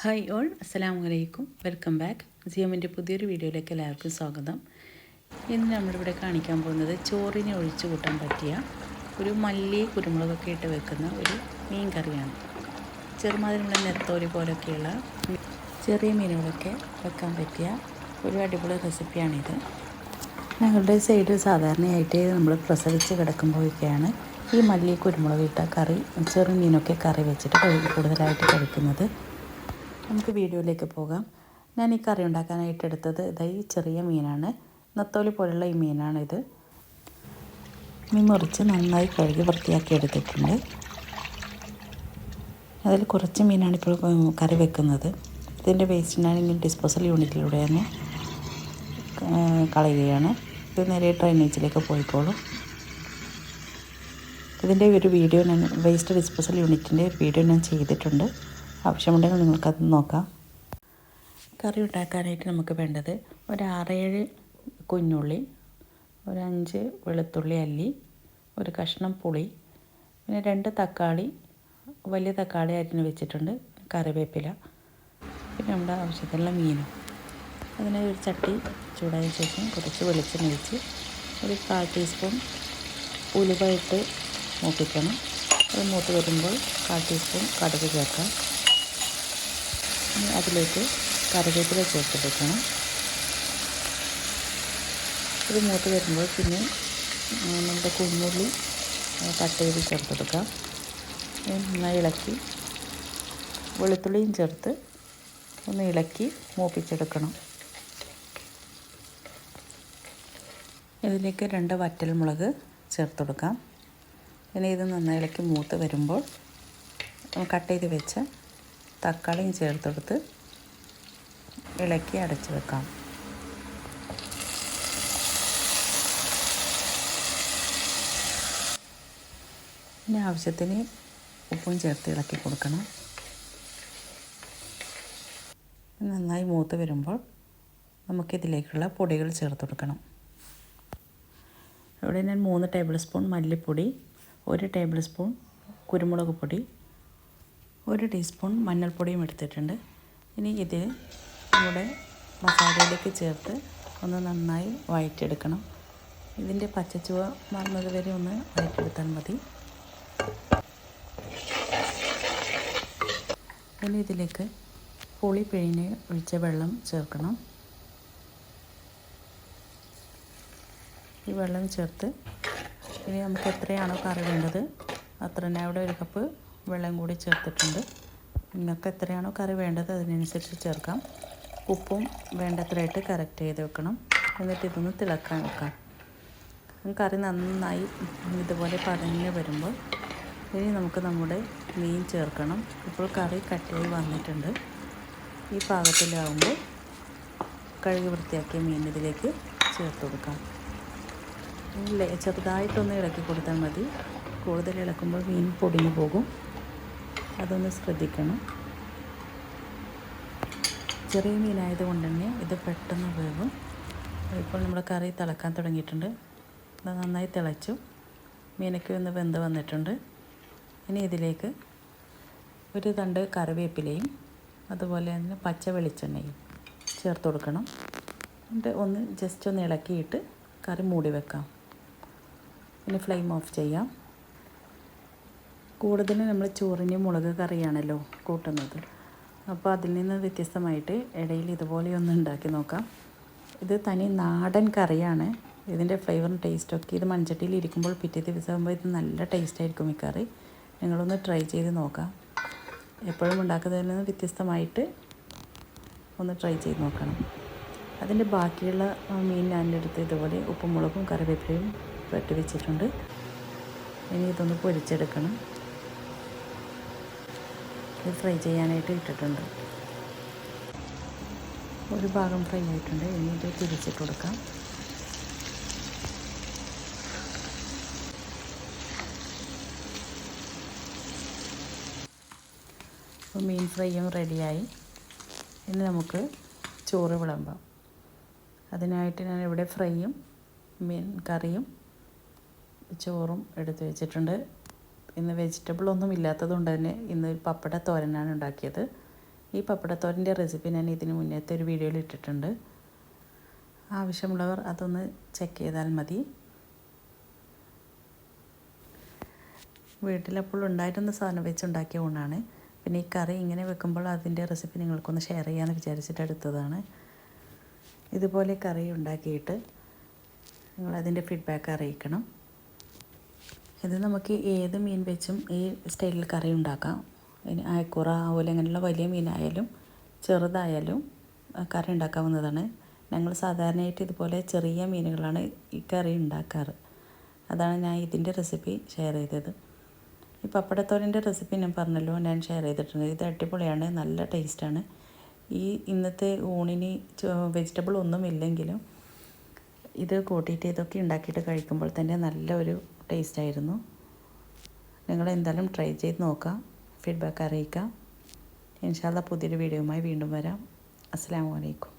Hi all അസ്സലാമു അലൈക്കും. Welcome back. ജിയമ്മിന്റെ പുതിയൊരു വീഡിയോയിലേക്ക് എല്ലാവർക്കും സ്വാഗതം. ഇന്ന് നമ്മളിവിടെ കാണിക്കാൻ പോകുന്നത് ചോറിനെ ഒഴിച്ചു കൂട്ടാൻ പറ്റിയ ഒരു മല്ലി കുരുമുളകൊക്കെ ഇട്ട് വെക്കുന്ന ഒരു മീൻ കറിയാണ്. ചെറുമാതിരിയുള്ള നെത്തോലി പോലൊക്കെയുള്ള ചെറിയ മീനുകളൊക്കെ വെക്കാൻ പറ്റിയ ഒരു അടിപൊളി റെസിപ്പിയാണിത്. ഞങ്ങളുടെ സൈഡ് സാധാരണയായിട്ട് നമ്മൾ പ്രസവിച്ച് കിടക്കുമ്പോഴൊക്കെയാണ് ഈ മല്ലി കുരുമുളക് ഇട്ട കറി ചെറു മീനൊക്കെ കറി വെച്ചിട്ട് കൂടുതലായിട്ട് കഴിക്കുന്നത്. നമുക്ക് വീഡിയോയിലേക്ക് പോകാം. ഞാൻ ഈ കറി ഉണ്ടാക്കാനായിട്ട് എടുത്തത് ഇതായി ചെറിയ മീനാണ്. നത്തോലി പോലുള്ള ഈ മീനാണിത് മീൻ മുറിച്ച് നന്നായി കഴുകി വൃത്തിയാക്കി എടുത്തിട്ടുണ്ട്. അതിൽ കുറച്ച് മീനാണ് ഇപ്പോൾ കറി വെക്കുന്നത്. ഇതിന്റെ വേസ്റ്റ് ഞാനിങ്ങനെ ഡിസ്പോസൽ യൂണിറ്റിലൂടെ തന്നെ കളയുകയാണ്. ഇത് നേരെ ഡ്രൈനേജിലേക്ക് പോയിക്കോളും. ഇതിന്റെ ഒരു വീഡിയോ ഞാൻ വേസ്റ്റ് ഡിസ്പോസൽ യൂണിറ്റിന്റെ വീഡിയോ ഞാൻ ചെയ്തിട്ടുണ്ട്. ആവശ്യമുണ്ടെങ്കിൽ നിങ്ങൾക്കത് നോക്കാം. കറി ഉണ്ടാക്കാനായിട്ട് നമുക്ക് വേണ്ടത് ഒരു ആറേഴ് കുഞ്ഞുള്ളി ഒരു അഞ്ച് വെളുത്തുള്ളി അല്ലി ഒരു കഷ്ണം പുളി പിന്നെ രണ്ട് തക്കാളി വലിയ തക്കാളി അരിഞ്ഞ് വെച്ചിട്ടുണ്ട് കറിവേപ്പില പിന്നെ നമ്മുടെ ആവശ്യത്തിനുള്ള മീനും അതിനെ ഒരു ചട്ടി ചൂടായ ശേഷം കുറച്ച് വെളിച്ചെണ്ണ ഒഴിച്ച് ഒരു കാൽ ടീസ്പൂൺ ഉലുവ ഇട്ട് മൂപ്പിക്കണം. അത് മൂത്ത് വരുമ്പോൾ കാൽ ടീസ്പൂൺ കടുക് ചേർക്കാം. അതിലേക്ക് കറിവേപ്പില ചേർത്തെടുക്കണം ഇത് മൂത്ത് വരുമ്പോൾ പിന്നെ നമ്മുടെ കുഞ്ഞുള്ളി കട്ട് ചെയ്ത് ചേർത്തെടുക്കാം കൊടുക്കാം. നന്നായി ഇളക്കി വെളുത്തുള്ളിയും ചേർത്ത് ഒന്ന് ഇളക്കി മൂപ്പിച്ചെടുക്കണം. ഇതിലേക്ക് രണ്ട് വറ്റൽമുളക് ചേർത്ത് കൊടുക്കാം. പിന്നെ ഇത് നന്നായി ഇളക്കി മൂത്ത് വരുമ്പോൾ കട്ട് ചെയ്ത് വെച്ച തക്കാളിയും ചേർത്തെടുത്ത് ഇളക്കി അടച്ചു വെക്കാം. പിന്നെ ആവശ്യത്തിന് ഉപ്പും ചേർത്ത് ഇളക്കി കൊടുക്കണം. നന്നായി മൂത്ത് വരുമ്പോൾ നമുക്കിതിലേക്കുള്ള പൊടികൾ ചേർത്ത് കൊടുക്കണം. ഇവിടെ ഞാൻ മൂന്ന് ടേബിൾ സ്പൂൺ മല്ലിപ്പൊടി ഒരു ടേബിൾ സ്പൂൺ കുരുമുളക് പൊടി ഒരു ടീസ്പൂൺ മഞ്ഞൾപ്പൊടിയും എടുത്തിട്ടുണ്ട്. ഇനി ഇത് നമ്മുടെ മസാലയിലേക്ക് ചേർത്ത് ഒന്ന് നന്നായി വഴറ്റിയെടുക്കണം. ഇതിന്റെ പച്ചച്ചുവ മറന്നത് വരെ ഒന്ന് വഴറ്റിയെടുത്താൽ മതി. ഇനി ഇതിലേക്ക് പുളി പിഴിഞ്ഞ് ഒഴിച്ച വെള്ളം ചേർക്കണം. ഈ വെള്ളം ചേർത്ത് ഇനി നമുക്ക് എത്രയാണോ കറി വേണ്ടത് അത്ര തന്നെ അവിടെ ഒരു കപ്പ് വെള്ളം കൂടി ചേർത്തിട്ടുണ്ട്. നിങ്ങൾക്ക് എത്രയാണോ കറി വേണ്ടത് അതിനനുസരിച്ച് ചേർക്കാം. ഉപ്പും വേണ്ടത്രയായിട്ട് കറക്റ്റ് ചെയ്ത് വെക്കണം. എന്നിട്ട് ഇതൊന്ന് തിളക്കാൻ വെക്കാം. കറി നന്നായി ഇതുപോലെ പതഞ്ഞ് വരുമ്പോൾ ഇനി നമുക്ക് നമ്മുടെ മീൻ ചേർക്കണം. ഇപ്പോൾ കറി കട്ടിയായി വന്നിട്ടുണ്ട്. ഈ പാകത്തിലാവുമ്പോൾ കഴുകി വൃത്തിയാക്കിയ മീൻ ഇതിലേക്ക് ചേർത്ത് കൊടുക്കാം. ചെറുതായിട്ടൊന്ന് ഇളക്കി കൊടുത്താൽ മതി. കൂടുതൽ ഇളക്കുമ്പോൾ മീൻ പൊടിഞ്ഞു പോകും. അതൊന്ന് ശ്രദ്ധിക്കണം. ചെറിയ മീനായത് കൊണ്ട് തന്നെ ഇത് പെട്ടെന്ന് വേവും. ഇപ്പോൾ നമ്മൾ കറി തിളക്കാൻ തുടങ്ങിയിട്ടുണ്ട്. അത് നന്നായി തിളച്ചു. മീനൊക്കെ ഒന്ന് വെന്ത് വന്നിട്ടുണ്ട്. ഇനി ഇതിലേക്ക് ഒരു തണ്ട് കറിവേപ്പിലയും അതുപോലെ തന്നെ പച്ച വെളിച്ചെണ്ണയും ചേർത്ത് കൊടുക്കണം. എന്നിട്ട് ഒന്ന് ജസ്റ്റ് ഒന്ന് ഇളക്കിയിട്ട് കറി മൂടി വെക്കാം. പിന്നെ ഫ്ലെയിം ഓഫ് ചെയ്യാം. കൂടുതലും നമ്മൾ ചോറിന് മുളക് കറിയാണല്ലോ കൂട്ടുന്നത്. അപ്പോൾ അതിൽ നിന്ന് വ്യത്യസ്തമായിട്ട് ഇടയിൽ ഇതുപോലെ ഒന്ന് ഉണ്ടാക്കി നോക്കാം. ഇത് തനി നാടൻ കറിയാണ്. ഇതിന്റെ ഫ്ലേവറും ടേസ്റ്റൊക്കെ ഇത് മൺചട്ടിയിൽ ഇരിക്കുമ്പോൾ പിറ്റേ ദിവസമാകുമ്പോൾ ഇത് നല്ല ടേസ്റ്റ് ആയിരിക്കും ഈ കറി. നിങ്ങളൊന്ന് ട്രൈ ചെയ്ത് നോക്കാം. എപ്പോഴും ഉണ്ടാക്കുന്നതിൽ നിന്ന് വ്യത്യസ്തമായിട്ട് ഒന്ന് ട്രൈ ചെയ്ത് നോക്കണം. അതിന്റെ ബാക്കിയുള്ള മീൻ ഞാന്റെ അടുത്ത് ഇതുപോലെ ഉപ്പും മുളകും കറിവേപ്പിലയും വെട്ടി വെച്ചിട്ടുണ്ട്. ഇനി ഇതൊന്ന് പൊരിച്ചെടുക്കണം. ഇത് ഫ്രൈ ചെയ്യാനായിട്ട് ഇട്ടിട്ടുണ്ട്. ഒരു ഭാഗം ഫ്രൈ ആയിട്ടുണ്ട്. ഇനി ഇത് തിരിച്ചിട്ട് കൊടുക്കാം. അപ്പോൾ മീൻ ഫ്രൈയും റെഡിയായി. ഇനി നമുക്ക് ചോറ് വിളമ്പാം. അതിനായിട്ട് ഞാൻ ഇവിടെ ഫ്രൈയും മീൻ കറിയും ചോറും എടുത്ത് വെച്ചിട്ടുണ്ട്. ഇന്ന് വെജിറ്റബിൾ ഒന്നും ഇല്ലാത്തത് കൊണ്ട് തന്നെ ഇന്ന് പപ്പട തോരനാണ് ഉണ്ടാക്കിയത്. ഈ പപ്പടത്തോരന്റെ റെസിപ്പി ഞാൻ ഇതിന് മുന്നേത്തെ ഒരു വീഡിയോയിൽ ഇട്ടിട്ടുണ്ട്. ആവശ്യമുള്ളവർ അതൊന്ന് ചെക്ക് ചെയ്താൽ മതി. വീട്ടിലപ്പോൾ ഉണ്ടായിരുന്ന സാധനം വെച്ച് ഉണ്ടാക്കിയ ഊണാണ്. പിന്നെ ഈ കറി ഇങ്ങനെ വെക്കുമ്പോൾ അതിന്റെ റെസിപ്പി നിങ്ങൾക്കൊന്ന് ഷെയർ ചെയ്യാമെന്ന് വിചാരിച്ചിട്ട് എടുത്തതാണ്. ഇതുപോലെ കറി ഉണ്ടാക്കിയിട്ട് നിങ്ങളതിന്റെ ഫീഡ്ബാക്ക് അറിയിക്കണം. ഇത് നമുക്ക് ഏത് മീൻ വെച്ചും ഈ സ്റ്റൈലിൽ കറി ഉണ്ടാക്കാം. ഇനി അയക്കുറ അതുപോലെ അങ്ങനെയുള്ള വലിയ മീനായാലും ചെറുതായാലും കറി ഉണ്ടാക്കാവുന്നതാണ്. ഞങ്ങൾ സാധാരണയായിട്ട് ഇതുപോലെ ചെറിയ മീനുകളാണ് ഈ കറി ഉണ്ടാക്കാറ്. അതാണ് ഞാൻ ഇതിന്റെ റെസിപ്പി ഷെയർ ചെയ്തത്. ഈ പപ്പടത്തോലിന്റെ റെസിപ്പി ഞാൻ പറഞ്ഞല്ലോ ഞാൻ ഷെയർ ചെയ്തിട്ടുണ്ട്. ഇത് അടിപൊളിയാണ് നല്ല ടേസ്റ്റാണ് ഈ ഇന്നത്തെ ഊണിന് വെജിറ്റബിൾ ഒന്നും ഇല്ലെങ്കിലും ഇത് കൂട്ടിയിട്ട് ഇതൊക്കെ ഉണ്ടാക്കിയിട്ട് കഴിക്കുമ്പോൾ തന്നെ നല്ലൊരു ടേസ്റ്റായിരുന്നു നിങ്ങൾ എന്തായാലും ട്രൈ ചെയ്ത് നോക്കുക ഫീഡ്ബാക്ക് അറിയിക്കാം. ഇൻഷാല്ല പുതിയൊരു വീഡിയോയുമായി വീണ്ടും വരാം. അസ്സാം വലൈക്കും